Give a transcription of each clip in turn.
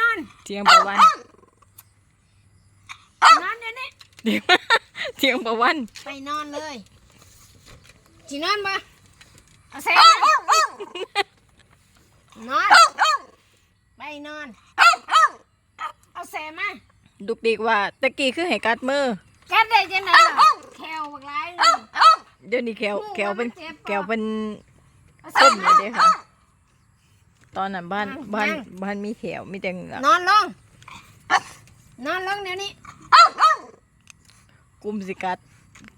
นอนเทียงประวันนอนเดี๋ยวนี้เทียงเทียงประวันไปนอนเลยจีนอนปะเอาแซมนอนไปนอน เอาแซมมาดุกดิกว่าตะกี้คือให้กัดมือกัดได้จังไหนล่ะแควบักร้ายเลยเดี๋ยวนี้แขวแขวเป็นโอ้ยมันเจ็บปะแขวเป็นเอาแซส้มมเลยเด้ค่ะ ตอนนั้นบ้านอะบ้านยังบ้านมีแขวมีแต่เหงือกนอนลง นอนลงเดี๋ยวนี้กุมสิกัด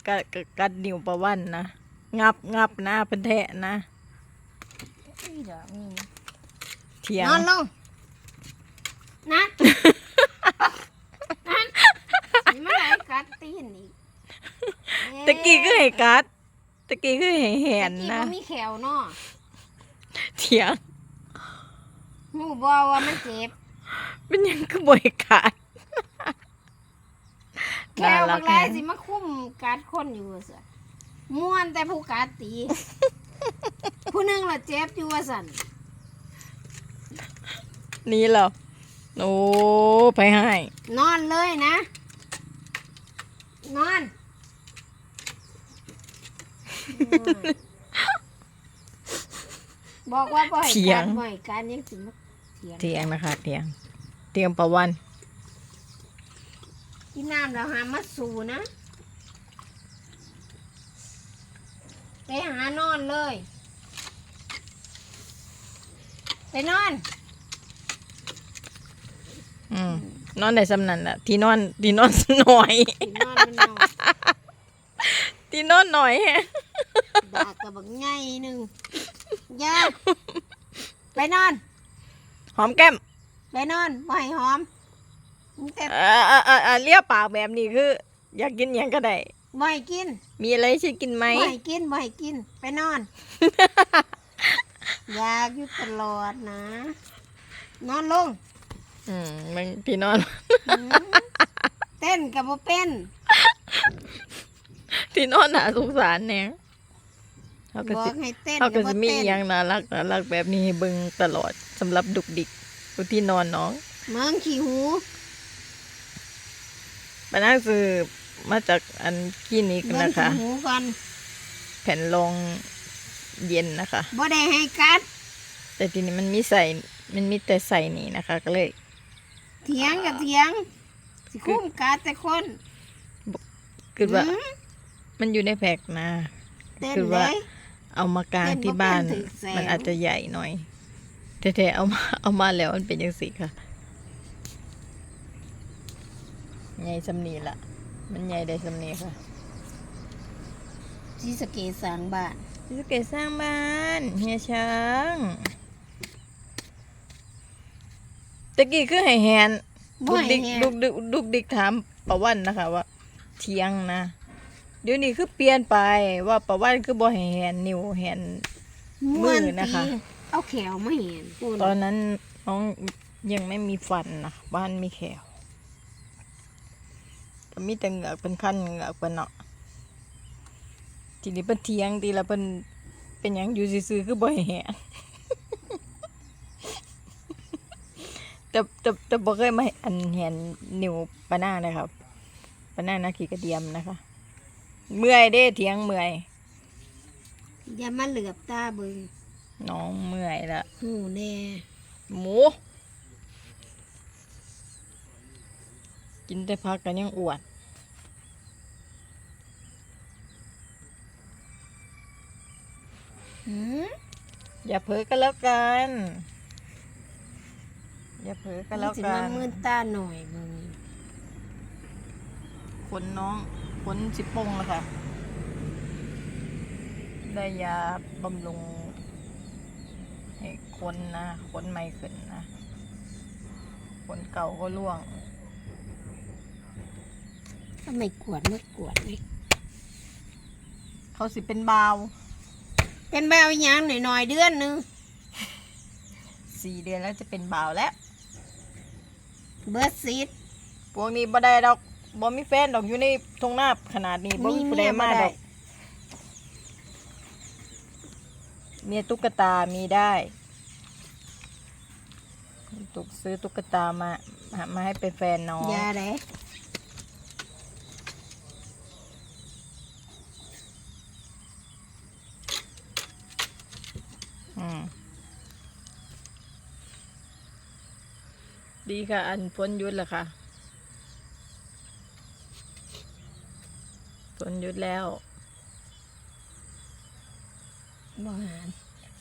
กัดกัดกัดนิ้วประวันนะงับงับหน้าเป็นแทะนะเดี๋ยวมีเทียงนอนลงนะนั่นเมื่อไหร่กัดตีนอีกตะกี้คือให้กัดตะกี้คือให้แหนตะกี้นะบ่มีแขวเนาะเทียง หูบอว่ามันเจ็บ เป็นหยังคือบ่ให้กัดแขน่าวรับากงรายแฮะสิมาคุ้มกัดคนอยู่ว่าสิม่วนแต่ผู้กัดตี ผู้หนึงละเจ็บอยู่ว่าสันนี่เหรอโอ้ไปให้ นอนเลยนะ นอน บอกว่าบ่ให้เถียกังดบ่ให้กัดยังสิมาเถียงเทียงนะคะเทียงเทียงประวันกินน้ำแล้วหามาสู่นะไปหานอนเลย ไปนอนอืมนอนได้สำนันแหละที่นอนที่นอนหน่อย ไปนอนมันนอนที่นอนหน่อยแฮะดากกระบักไงหนึ่งอยาไปนอน หอมแก้มไปนอนบ่ให้หอมมึงแต่เอ่อเอ่อเอ่อเอ่อเลียปากแบบนี้คือ อยากกินหยังก็ได้ บ่ให้กินมีอะไรให้ฉันกินไหม บ่ให้กินบ่ให้กิน ไปนอน อยากอยู่ตลอดนะ นอนลงอืมมันที่นอนหืมเต้นกับบ่เป็นที่นอนน่าสงสารแน่เขาก็บอสิกให้เต้นเขาก็บ่จะมีเต้อนหยังน่ารักน่ารักแบบนี้ให้เบิ่งตลอด สำหรับดุกดิกอยู่ที่นอนน้องเมืองขี้หูปนักสือมาจากอันคลินิกเมืองนะคะ ขี้หูก่อนแผ่นรองเย็นนะคะ บ่ได้ให้กัด แต่ทีนี้มันมีใส่ มันมีแต่ใส่นี่นะคะ ก็เลย เถียงกับเถียง สิคุ้มกัดแต่คนคิดว่า หืมมันอยู่ในแพ็กนะ เต้นคือเลว่า ย เอามากลางเต้นบ่ที่บ้านเป็นถึงแสน มันอาจจะใหญ่หน่อย แต่ๆเอามาเอามาแล้วมันเป็นยังสิค่ะใหญ่สำนีละมันใหญ่ได้สำนีค่ะที่สะเกตสร้างบ้านพี่สเกตสร้างบ้านเฮียช้างตะกี้คือให้แฮนบ่ดุกให้ดิกแฮงดุกดิกดุกดิกถามประวันนะคะว่าเทียงนะ เดี๋ยวนี้คือเปลี่ยนไปว่าประวันคือบ่ให้แฮนนิ้วแฮนมือนะคะตี เอาแขวมาเห็นปุ่นตอนนั้นน้องยังไม่มีฟันนะบ้านมีแขวก็มีแต่เหงือกเป็นขั้นเหงือกเป็นเนาะทีนี้เป็นเทียงทีละเป็นเป็นหยังอยู่ซื่อๆคือบ่ให้แหนแต่แต่แต่บ่เคยมาอันเห็นนิ้วปะหน้านะครับปะหน้านาขี่กระเดียมนะคะ เมื่อยเด้เทียงเมื่อยอย่ามาเหลือบตาเบึง น้องเมื่อยละหูแน่หมู กินแต่พักกันยังอวดหืมอย่าเผลอกันแล้วกัน อย่าเผลอกันแล้วสิกัมานมืนตาหน่อยเบึงขนน้องขนสิปงแล้วค่ะ ได้ยาบำรุง ให้ขนนะขนไม่ขึ้นนะขนเก่าก็ร่วงทำไมกวดไม่กวดเลยเขาสิเป็นบาวเป็นแบบอีหยังหน่อยๆเดือนหนึงสี่เดือนแล้วจะเป็นบาวแล้ว เบิร์ดซีดพวกนี้บ่ได้ดอกบ่มีแฟนดอกอยู่ในทงหน้าขนาดนี้บ่มีผู้ใดมาดอกเมียตุ๊กตามีได้ ตุกซื้อตุ๊กตามาหามาให้เป็นแฟนน้องยาไดอืมดีค่ะ อันพ้นหยุดแล้วค่ะพ้นหยุดแล้วบ่หาน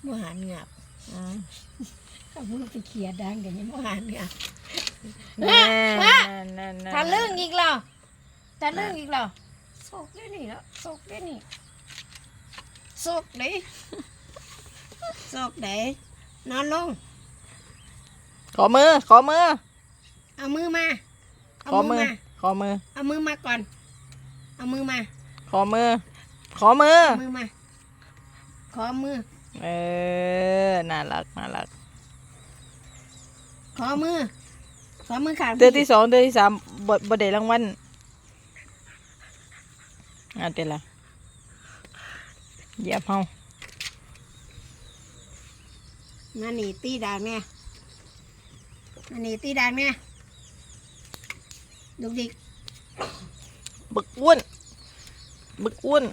บ่หานงับอืม ถ้ามึงไปเคลียร์ดังกันยังบ่หานงับแน่แน่แน่แน่ถ้าเรื่องอีกแล้วถ้าเรื่องอีกแล้วโศกได้นี่แล้วโศกได้นี่โศกได้โศกได้นอนลง ขอมือ ขอมือ เอามือมา เอาขอมืมืออมา ขอมือ เอามือมาก่อน เอามือมา ขอมือ ขอมือ เอามือมา ขอมือ เออ น่ารัก น่ารัก ขอมือ ขอมือขาดเดือนที่สองเดือนที่สามบทบทเดรางวัลอะเดี๋ยวละเหยียบเฮามาหนีตีดากเนี่ยมาหนีตีดากเนี่ยลูกดิกบึกอ้วนบึกอ้วน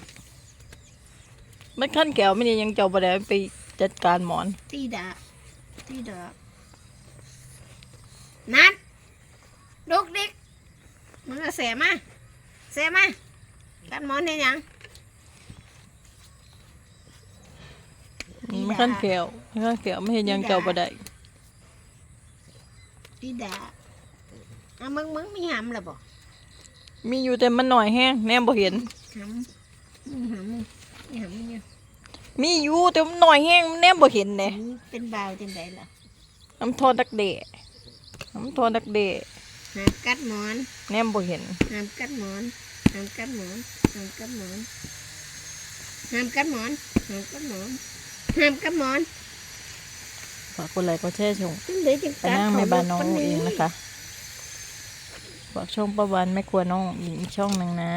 มันขั้นแก้วไม่นี่ยังเจ้าบ่ได้ไปจัดการหมอน ตีดากตีดาก นัดลูกดิกมึงเอาเสมาเสมากัดหมอนเนี่ยยังมันขั้นแก้วมันขั้นแก้วไม่เห็นยังเจ้าบ่ได้ตีดากอะมึงมึงมีหำหรือบ่มีอยู่แต่มันหน่อยแห้งแนมบ่เห็นหำมึงหำมึงมีหำมึงเนี่ยมีอยู่แต่มันหน่อยแห้งแนมบ่เห็นเด้มึงเป็นบ่าวจังไดล่ะน้ำโทษดักเดะ น้ำโทษดักเดะหามกัดหมอนแนมบ่เห็นห้ามกัดหมอนห้ามกัดหมอนห้ามกัดหมอนห้ามกัดหมอนห้ามกัดหมอนห้ามกัดหมอนฝากกดไลค์กดแชร์ชมจังเลยจังไปนั่งในบ้านน้องเองนะคะฝากช่องประวันไม่กลัวน้องอีกช่องหนึ่งนะ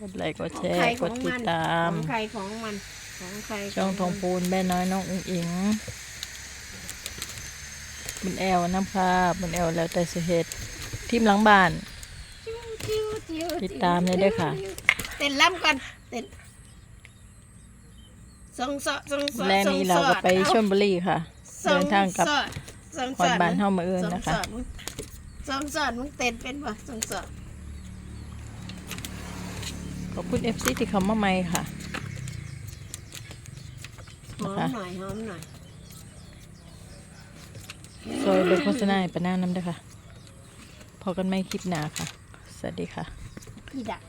กดไลค์กดของแชร์ใครกขอดงติมัดนตาขมองใครของมันของใครช่องทองมันพูนแม่น้อยน้องอุ้งอิง บนแอลน้ำค่ะบนแอลแล้วแต่สิเหตุทีมหลังบ้านจิ้วจิ้วจิ้วติดตามเลยเด้อค่ะ เต้นล่ำก่อนเต้นสองสอดสองสอดและนี้เราก็ไปชลบุรีค่ะสอเดินทางกลับสอดสองคสอนอดบ้านนะเฮามาเอินนะคะสองสอดมึงสองสอดมึงเต้นเป็นปะสองสอดขอบคุณเอฟซีที่เขามาใหม่ค่ะหอนะคะมหน่อยหอมหน่อย ซอยเบิร์โฆษณาให้ปะหน้าน้ำด้วยค่ะ พอกันไม่คลิปหน้าค่ะ สวัสดีค่ะพี่ดัก